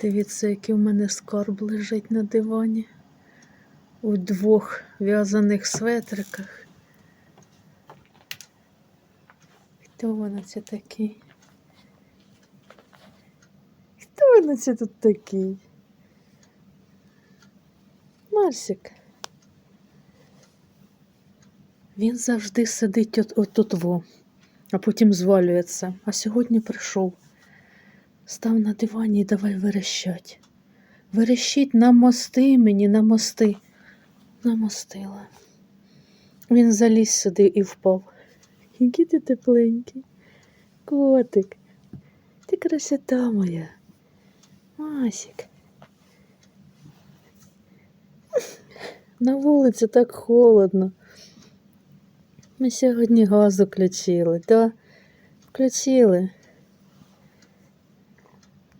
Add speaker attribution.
Speaker 1: Дивіться, який у мене скарб лежить на дивані. У двох в'язаних светриках. Хто воно це такий? Хто воно це тут такий? Марсик. Він завжди сидить от, отут во, а потім звалюється. А сьогодні прийшов. Став на дивані і давай верещать. Верещить намости мені, намости. Намостила. Він заліз сюди і впав. Який ти тепленький. Котик. Ти красота моя. Масік. На вулиці так холодно. Ми сьогодні газ включили, да? Включили.